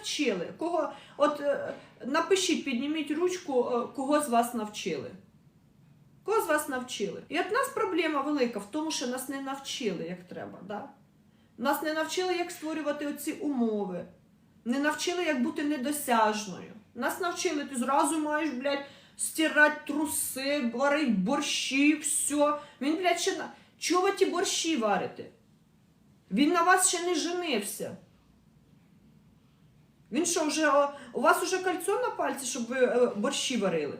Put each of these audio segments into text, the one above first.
навчили? Кого, от е, напишіть, підніміть ручку, е, кого з вас навчили. Кого з вас навчили? І от нас проблема велика в тому, що нас не навчили, як треба. Да? Нас не навчили, як створювати оці умови. Не навчили, як бути недосяжною. Нас навчили, ти зразу маєш, блядь, стирати труси, варити борщі, все. Він, блядь, ще. Чого ви ті борщі варите? Він на вас ще не женився. Він що, вже у вас уже кольцо на пальці, щоб ви е, борщі варили?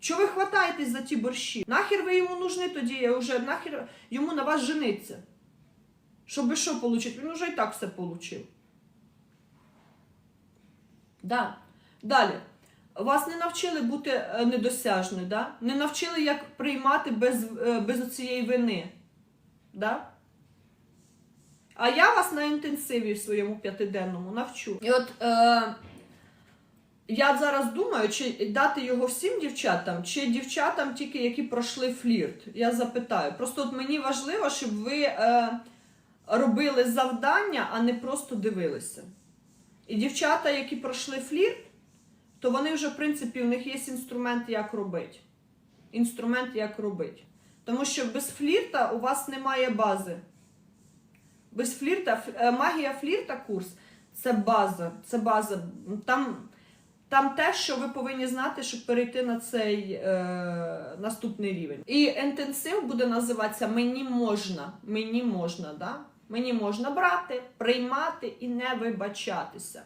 Чого ви хватаєтесь за ті борщі? Нахер ви йому нужны тоді, вже нахер йому на вас жениться? Щоб що отримати? Він уже і так все отримав. Да. Далі. Вас не навчили бути е, недосяжною, да? не навчили, як приймати без, е, без цієї вини. Да? А я вас на інтенсиві в своєму п'ятиденному навчу. І от е, я зараз думаю, чи дати його всім дівчатам, чи дівчатам тільки які пройшли флірт. Я запитаю. Просто от мені важливо, щоб ви е, робили завдання, а не просто дивилися. І дівчата, які пройшли флірт, то вони вже, в принципі, у них є інструмент, як робити. Інструмент, як робити. Тому що без флірта у вас немає бази. Без флірта, е, магія флірта курс це база. Це база. Там, там те, що ви повинні знати, щоб перейти на цей е, наступний рівень. І інтенсив буде називатися Мені можна. Мені можна, да? Мені можна брати, приймати і не вибачатися.